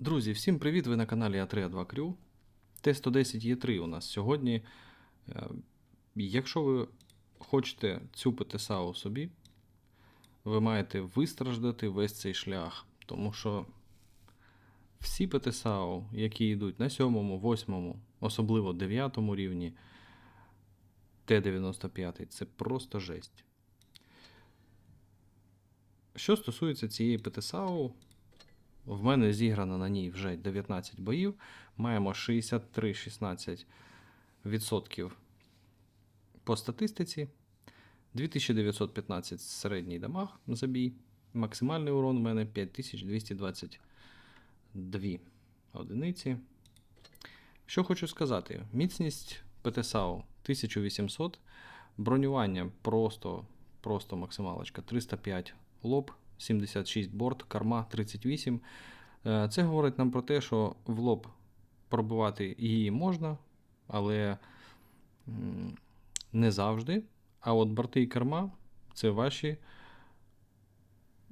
Друзі, всім привіт! Ви на каналі А3А2 Крю. Т110Е3 у нас сьогодні. Е, Якщо ви хочете цю ПТСАУ собі, ви маєте вистраждати весь цей шлях. Тому що всі ПТСАУ, які йдуть на 7, 8, особливо 9 рівні, Т-95, це просто жесть. Що стосується цієї ПТСАУ, в мене зіграно на ній вже 19 боїв. Маємо 63-16% по статистиці. 2915 середній дамаг за бій. Максимальний урон у мене 5222 одиниці. Що хочу сказати: міцність ПТСАУ 1800, бронювання просто, просто максималочка 305 лоб, 76 борт, карма 38. Е, Це говорить нам про те, що в лоб пробивати її можна, але не завжди. А от борти і керма це ваші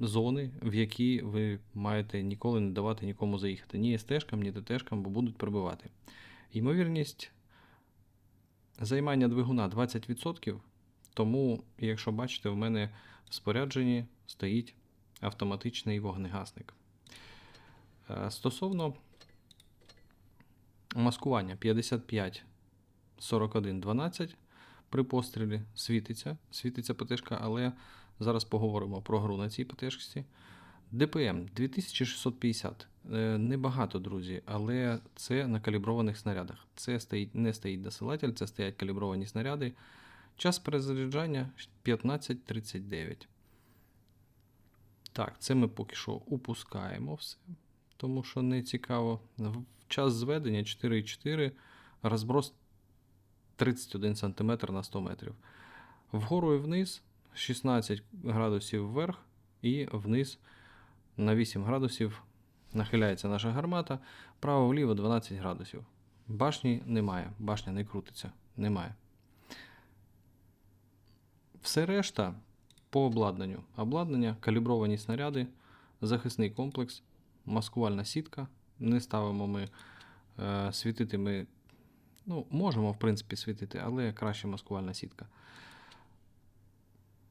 зони, в які ви маєте ніколи не давати нікому заїхати. Ні СТ-шкам, ні ДТ-шкам, бо будуть пробивати. Ймовірність займання двигуна 20%. Тому, якщо бачите, в мене в спорядженні стоїть автоматичний вогнегасник. Е, Стосовно маскування 55 41 12 при пострілі світиться, світиться ПТшка, але зараз поговоримо про гру на цій ПТшці. ДПМ 2650. Е, Небагато, друзі, але це на каліброваних снарядах. Це стоїть, не стоїть досилатель, це стоять калібровані снаряди. Час перезаряджання 15.39. Так, це ми поки що упускаємо все, тому що не цікаво. В час зведення 4,4, розброс 31 см на 100 метрів. Вгору і вниз 16 градусів вверх і вниз на 8 градусів нахиляється наша гармата, право-вліво 12 градусів. Башні немає, башня не крутиться, немає. Все решта по обладнанню. Обладнання, калібровані снаряди, захисний комплекс, маскувальна сітка. Не ставимо ми е, світити ми. Ну, можемо, в принципі, світити, але краще маскувальна сітка.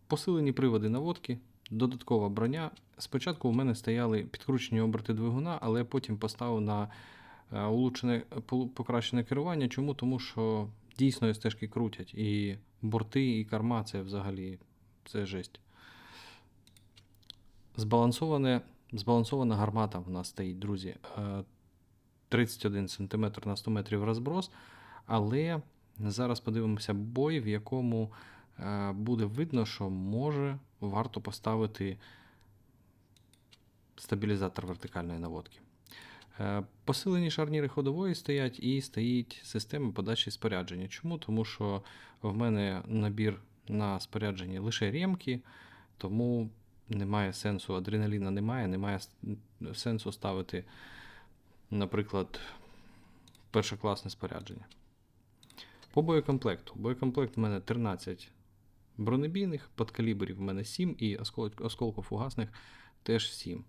Посилені приводи наводки, додаткова броня. Спочатку у мене стояли підкручені оберти двигуна, але потім поставив на е, улучшене покращене керування. Чому? Тому що дійсно стежки крутять. І борти, і карма це взагалі це жесть. Збалансоване, збалансована гармата в нас стоїть, друзі. Е, 31 см на 100 метрів розброс. Але зараз подивимося бой, в якому е, буде видно, що може варто поставити стабілізатор вертикальної наводки. Е, Посилені шарніри ходової стоять і стоїть система подачі спорядження. Чому? Тому що в мене набір на спорядженні лише ремки, тому немає сенсу, адреналіна немає, немає сенсу ставити, наприклад, першокласне спорядження. По боєкомплекту. Боєкомплект в мене 13 бронебійних, подкалібрів в мене 7 і оскол- осколкофугасних теж 7.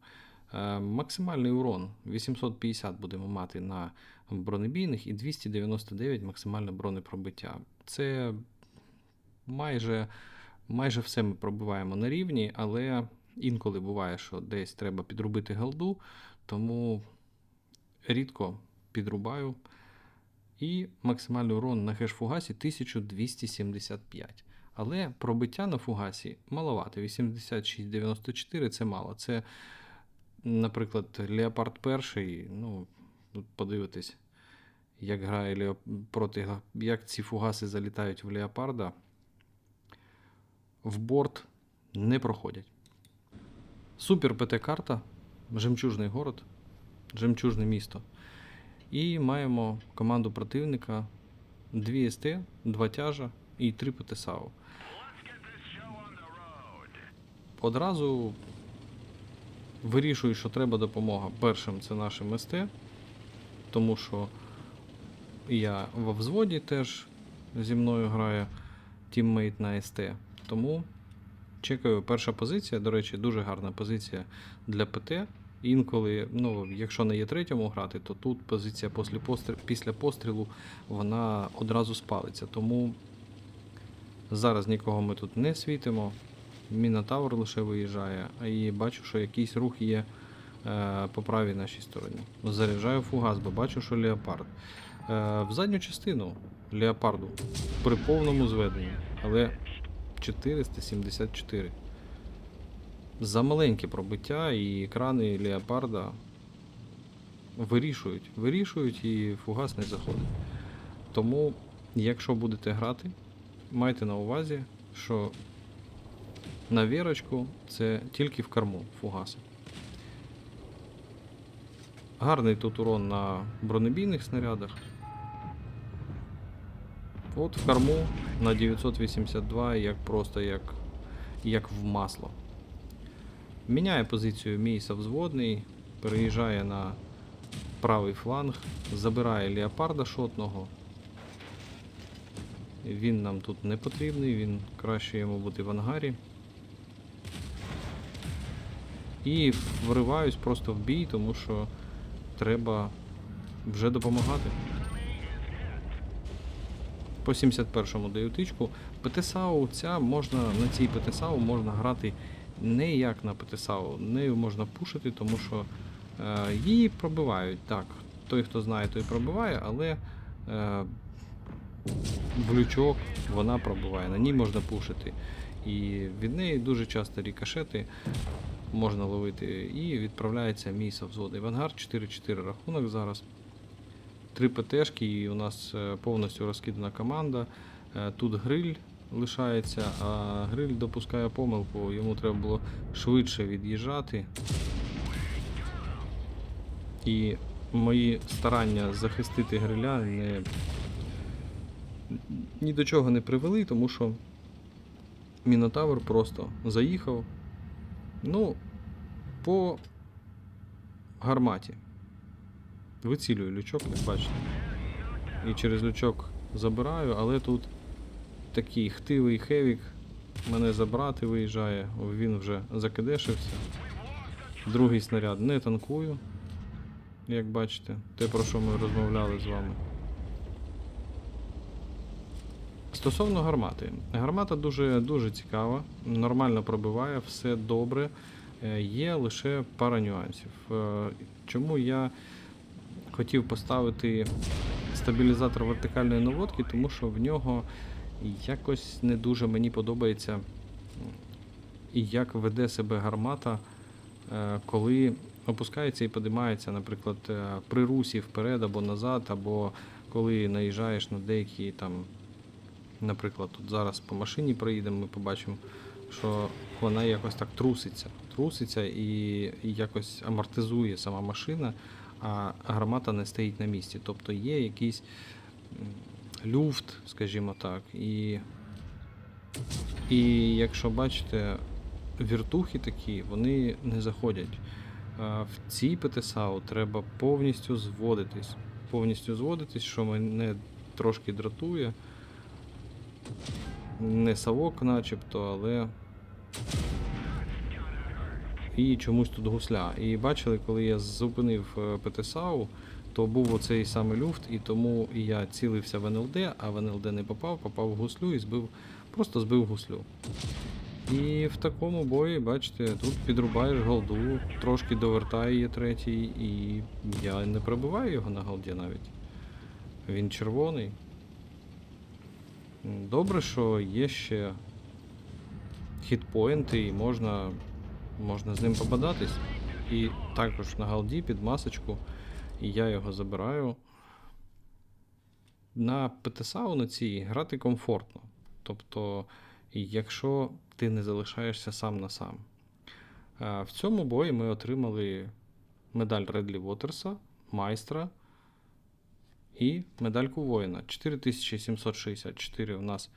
Е, Максимальний урон 850 будемо мати на бронебійних і 299 максимальне бронепробиття. Це майже, майже все ми пробиваємо на рівні, але інколи буває, що десь треба підрубити голду, тому рідко підрубаю. І максимальний урон на хеш-фугасі 1275. Але пробиття на фугасі маловато. 86-94 це мало. Це, наприклад, Леопард перший. Ну, подивитись, як грає Леоп... проти як ці фугаси залітають в Леопарда. В борт не проходять. Супер ПТ-карта, жемчужний город, жемчужне місто. І маємо команду противника 2 СТ, 2 тяжа і 3 ПТСАУ. Одразу вирішую, що треба допомога. Першим це нашим СТ, тому що я во взводі теж зі мною грає тіммейт на СТ. Тому чекаю перша позиція. До речі, дуже гарна позиція для ПТ. Інколи, ну, якщо на Є3 грати, то тут позиція після пострілу вона одразу спалиться. Тому зараз нікого ми тут не світимо. Мінотавр лише виїжджає, і бачу, що якийсь рух є е, по правій нашій стороні. Заряджаю фугас, бо бачу, що леопард. Е, в задню частину леопарду при повному зведенні, але 474. За маленьке пробиття і екрани леопарда вирішують, вирішують і фугас не заходить. Тому, якщо будете грати, майте на увазі, що на вірочку це тільки в корму фугаси. Гарний тут урон на бронебійних снарядах. От в корму на 982 як просто як, як в масло. Міняє позицію мій совзводний, переїжджає на правий фланг, забирає леопарда шотного. Він нам тут не потрібний, він краще йому бути в ангарі. І вриваюсь просто в бій, тому що треба вже допомагати. По 71-му даю тичку. ПТСАУ ця можна, на цій ПТСАУ можна грати не як на ПТСАУ. Нею можна пушити, тому що е, її пробивають. Так, той, хто знає, той пробиває, але е, в вона пробиває. На ній можна пушити. І від неї дуже часто рікошети можна ловити. І відправляється мій совзвод. Авангард 4-4 рахунок зараз. Три ПТшки, і у нас е, повністю розкидана команда. Е, Тут гриль лишається, а гриль допускає помилку, йому треба було швидше від'їжджати. І мої старання захистити гриля не, ні до чого не привели, тому що Мінотавр просто заїхав. Ну, по гарматі. Вицілюю лючок, як бачите. І через лючок забираю, але тут такий хтивий хевік мене забрати виїжджає, він вже закидешився. Другий снаряд не танкую, як бачите, те, про що ми розмовляли з вами. Стосовно гармати. Гармата дуже, дуже цікава, нормально пробиває, все добре. Е, Є лише пара нюансів. Е, Чому я хотів поставити стабілізатор вертикальної наводки, тому що в нього якось не дуже мені подобається, і як веде себе гармата, е, коли опускається і подимається, наприклад, е, при русі вперед або назад, або коли наїжджаєш на деякі там, наприклад, тут зараз по машині проїдемо, ми побачимо, що вона якось так труситься. Труситься і, і якось амортизує сама машина, а гармата не стоїть на місці. Тобто є якийсь люфт, скажімо так. І, і якщо бачите, віртухи такі, вони не заходять. В цій ПТСАУ треба повністю зводитись. Повністю зводитись, що мене трошки дратує. Не совок, начебто, але. І чомусь тут гусля. І бачили, коли я зупинив е, ПТСАУ, то був оцей самий люфт, і тому я цілився в НЛД, а в НЛД не попав, попав в гуслю і збив, просто збив гуслю. І в такому бої, бачите, тут підрубаєш голду, трошки довертає є третій, і я не пробиваю його на голді навіть. Він червоний. Добре, що є ще хітпоінти і можна, можна з ним попадатись. І також на голді під масочку, і я його забираю. На ПТСАУ на цій грати комфортно. Тобто, якщо ти не залишаєшся сам на сам. Е, В цьому бої ми отримали медаль Редлі Вотерса, майстра і медальку воїна. 4764 у нас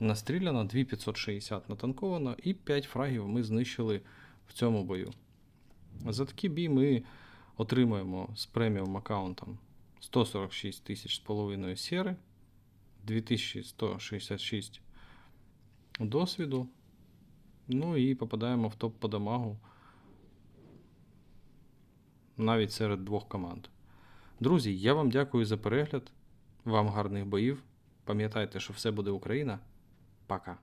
настріляно, 2560 натанковано, і 5 фрагів ми знищили в цьому бою. За такий бій ми отримуємо з преміум аккаунтом 146 тисяч з половиною сєри, 2166 досвіду. Ну і попадаємо в топ по дамагу. навіть серед двох команд. Друзі, я вам дякую за перегляд. Вам гарних боїв. Пам'ятайте, що все буде Україна. Пока.